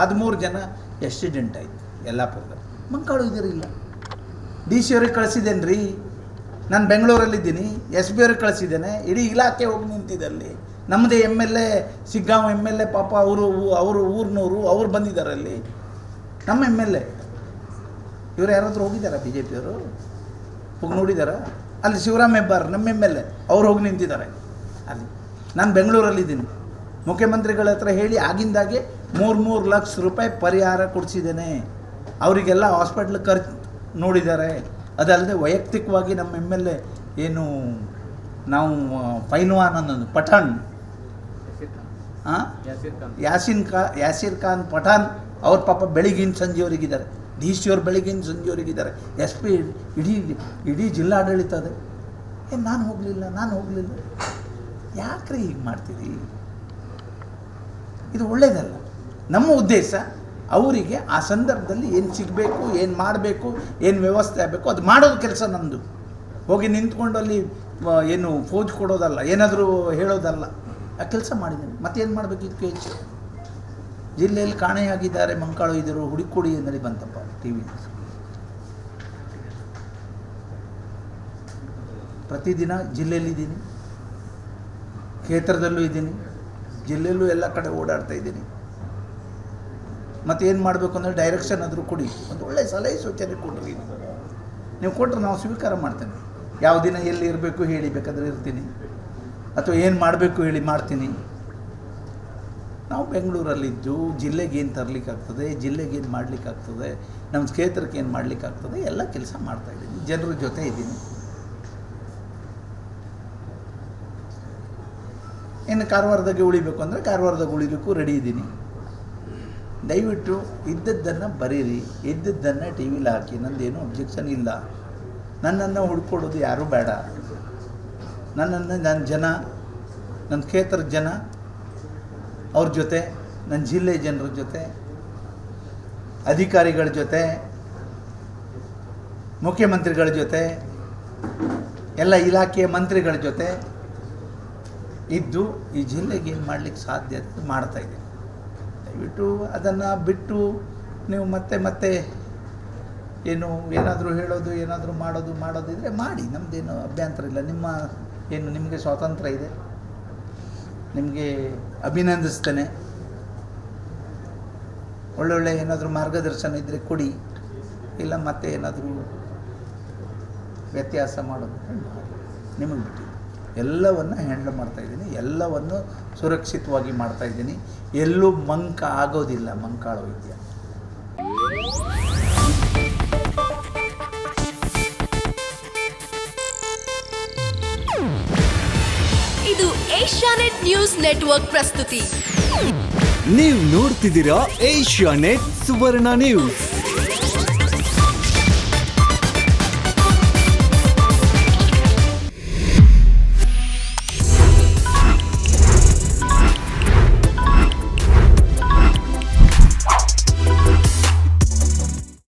ಹದಿಮೂರು ಜನ ಎಕ್ಸಿಡೆಂಟ್ ಆಯಿತು, ಯಲ್ಲಾಪುರದಲ್ಲಿ. ಮಂಕಾಳು ಇದಿರಿಲ್ಲ ಡಿ ಸಿ ಅವ್ರಿಗೆ ಕಳಿಸಿದ್ದೇನೆ ರೀ ನಾನು ಬೆಂಗಳೂರಲ್ಲಿದ್ದೀನಿ ಎಸ್ ಬಿ ಅವ್ರಿಗೆ ಕಳಿಸಿದ್ದೇನೆ. ಇಡೀ ಇಲಾಖೆ ಹೋಗಿ ನಿಂತಿದ್ದಲ್ಲಿ ನಮ್ಮದೇ M L A Shiggaon M L A ಪಾಪ ಅವರು ಅವರು ಊರಿನವರು, ಅವ್ರು ಬಂದಿದ್ದಾರೆ ಅಲ್ಲಿ. ನಮ್ಮ ಎಂ ಎಲ್ ಎ ಇವ್ರು ಯಾರಾದರೂ ಹೋಗಿದ್ದಾರಾ ಬಿ ಜೆ ಪಿಯವರು ಹೋಗಿ ನೋಡಿದಾರಾ? ಅಲ್ಲಿ ಶಿವರಾಮ್ ಹೆಬ್ಬಾರ್, ನಮ್ಮ ಎಂ ಎಲ್ ಎ ಅವ್ರು ಹೋಗಿ ನಿಂತಿದ್ದಾರೆ ಅಲ್ಲಿ. ನಾನು ಬೆಂಗಳೂರಲ್ಲಿದ್ದೀನಿ. ಮುಖ್ಯಮಂತ್ರಿಗಳ ಹತ್ರ ಹೇಳಿ ಆಗಿಂದಾಗೆ ಮೂರು ಮೂರು ಲಕ್ಷ ರೂಪಾಯಿ ಪರಿಹಾರ ಕೊಡಿಸಿದ್ದೇನೆ. ಅವರಿಗೆಲ್ಲ ಹಾಸ್ಪಿಟ್ಲ್ ಖರ್ಚು ನೋಡಿದ್ದಾರೆ. ಅದಲ್ಲದೆ ವೈಯಕ್ತಿಕವಾಗಿ ನಮ್ಮ ಎಂ ಎಲ್ ಎ ಏನು ನಾವು ಫೈನ್ವಾನ್ ಅನ್ನೋದು, ಪಠಾಣ್. ಹಾಂ ಯಾಸಿನ್ ಖಾ ಯಾಸಿರ್ ಖಾನ್ ಪಠಾನ್ ಅವ್ರ ಪಾಪ ಬೆಳಗಿನ ಸಂಜೆಯವರಿಗಿದ್ದಾರೆ. ಡಿ ಸಿ ಅವ್ರು ಬೆಳಿಗಿನ ಸಂಜೆಯವರಿಗಿದ್ದಾರೆ. ಎಸ್ ಪಿ ಇಡೀ ಇಡೀ ಜಿಲ್ಲಾಡಳಿತ ಅದೇ. ಏ, ನಾನು ಹೋಗಲಿಲ್ಲ ನಾನು ಹೋಗಲಿಲ್ಲ. ಯಾಕ್ರಿ ಹೀಗೆ ಮಾಡ್ತೀರಿ? ಇದು ಒಳ್ಳೆಯದಲ್ಲ ನಮ್ಮ ಉದ್ದೇಶ ಅವರಿಗೆ ಆ ಸಂದರ್ಭದಲ್ಲಿ ಏನು ಸಿಗಬೇಕು, ಏನು ಮಾಡಬೇಕು, ಏನು ವ್ಯವಸ್ಥೆ ಆಗಬೇಕು, ಅದು ಮಾಡೋದು ಕೆಲಸ ನಮ್ಮದು ಹೋಗಿ ನಿಂತ್ಕೊಂಡು ಅಲ್ಲಿ ಏನು ಫೋಜ್ ಕೊಡೋದಲ್ಲ, ಏನಾದರೂ ಹೇಳೋದಲ್ಲ, ಆ ಕೆಲಸ ಮಾಡಿದ್ದೀನಿ. ಮತ್ತೇನು ಮಾಡಬೇಕು ಇದಕ್ಕೆ ಹೆಚ್ಚು? ಜಿಲ್ಲೆಯಲ್ಲಿ ಕಾಣೆಯಾಗಿದ್ದಾರೆ ಮಂಕಾಳು ಇದ್ದರು ಹುಡುಕೊಡಿ ಅಂದರೆ ಬಂತಪ್ಪ, ಟಿ ವಿ ಪ್ರತಿದಿನ ಜಿಲ್ಲೆಯಲ್ಲಿದ್ದೀನಿ ಕ್ಷೇತ್ರದಲ್ಲೂ ಇದ್ದೀನಿ, ಜಿಲ್ಲೆಯಲ್ಲೂ ಎಲ್ಲ ಕಡೆ ಓಡಾಡ್ತಾ ಇದ್ದೀನಿ. ಮತ್ತೇನು ಮಾಡಬೇಕು ಅಂದರೆ ಡೈರೆಕ್ಷನ್ ಆದರೂ ಕೊಡಿ. ಒಂದು ಒಳ್ಳೆ ಸಲಹೆ ಸೂಚನೆ ಕೊಡ್ರಿ. ನೀವು ಕೊಟ್ಟರೆ ನಾವು ಸ್ವೀಕಾರ ಮಾಡ್ತೇನೆ. ಯಾವ ದಿನ ಎಲ್ಲಿ ಇರಬೇಕು ಹೇಳಿ ಬೇಕಾದರೆ ಇರ್ತೀನಿ. ಅಥವಾ ಏನು ಮಾಡಬೇಕು ಹೇಳಿ ಮಾಡ್ತೀನಿ. ನಾವು ಬೆಂಗಳೂರಲ್ಲಿದ್ದು, ಜಿಲ್ಲೆಗೆ ಏನು ತರಲಿಕ್ಕಾಗ್ತದೆ, ಜಿಲ್ಲೆಗೆ ಏನು ಮಾಡಲಿಕ್ಕಾಗ್ತದೆ, ನಮ್ಮ ಕ್ಷೇತ್ರಕ್ಕೆ ಏನು ಮಾಡಲಿಕ್ಕಾಗ್ತದೆ, ಎಲ್ಲ ಕೆಲಸ ಮಾಡ್ತಾಯಿದ್ದೀನಿ ಜನರ ಜೊತೆ ಇದ್ದೀನಿ. ಇನ್ನು ಕಾರವಾರದಾಗೆ ಉಳಿಬೇಕು ಅಂದರೆ ಕಾರವಾರದಾಗ ಉಳಿಲಿಕ್ಕೂ ರೆಡಿ ಇದ್ದೀನಿ. ದಯವಿಟ್ಟು ಇದ್ದದ್ದನ್ನು ಬರೀರಿ, ಇದ್ದದ್ದನ್ನು ಟಿ ವಿಲಿ ಹಾಕಿ, ನಂದೇನು ಅಬ್ಜೆಕ್ಷನ್ ಇಲ್ಲ. ನನ್ನನ್ನು ಹುಡ್ಕೊಡೋದು ಯಾರೂ ಬೇಡ. ನನ್ನನ್ನು ನನ್ನ ಜನ ನನ್ನ ಕ್ಷೇತ್ರದ ಜನ, ಅವ್ರ ಜೊತೆ ನನ್ನ ಜಿಲ್ಲೆ ಜನರ ಜೊತೆ, ಅಧಿಕಾರಿಗಳ ಜೊತೆ, ಮುಖ್ಯಮಂತ್ರಿಗಳ ಜೊತೆ, ಎಲ್ಲ ಇಲಾಖೆಯ ಮಂತ್ರಿಗಳ ಜೊತೆ ಇದ್ದು ಈ ಜಿಲ್ಲೆಗೆ ಏನು ಮಾಡಲಿಕ್ಕೆ ಸಾಧ್ಯ ಅಂತ ಇದ್ದೀನಿ ಅದನ್ನು ಬಿಟ್ಟು ನೀವು ಮತ್ತೆ ಮತ್ತೆ ಏನು ಏನಾದರೂ ಹೇಳೋದು, ಏನಾದರೂ ಮಾಡೋದು ಮಾಡೋದಿದ್ರೆ ಮಾಡಿ. ನಮ್ಮದೇನು ಅಭ್ಯಂತರ ಇಲ್ಲ. ನಿಮ್ಮ ಏನು ನಿಮಗೆ ಸ್ವಾತಂತ್ರ್ಯ ಇದೆ. ನಿಮಗೆ ಅಭಿನಂದಿಸ್ತೇನೆ. ಒಳ್ಳೊಳ್ಳೆ ಏನಾದರೂ ಮಾರ್ಗದರ್ಶನ ಇದ್ದರೆ ಕೊಡಿ. ಇಲ್ಲ ಮತ್ತೆ ಏನಾದರೂ ವ್ಯತ್ಯಾಸ ಮಾಡೋದು, ನಿಮಗೆ ಬಿಟ್ಟಿದ್ದು. ಎಲ್ಲವನ್ನು ಹ್ಯಾಂಡಲ್ ಮಾಡ್ತಾಯಿದ್ದೀನಿ ಎಲ್ಲವನ್ನು ಸುರಕ್ಷಿತವಾಗಿ ಮಾಡ್ತಾ ಇದ್ದೀನಿ. ಎಲ್ಲೂ ಮಂಕ ಆಗೋದಿಲ್ಲ ಮಂಕಾಳ ವೈದ್ಯ ಇದು ಏಷ್ಯಾನೆಟ್ ನ್ಯೂಸ್ ನೆಟ್ವರ್ಕ್ ಪ್ರಸ್ತುತಿ. ನೀವು ನೋಡ್ತಿದ್ದೀರಾ ಏಷ್ಯಾ ನೆಟ್ ಸುವರ್ಣ ನ್ಯೂಸ್.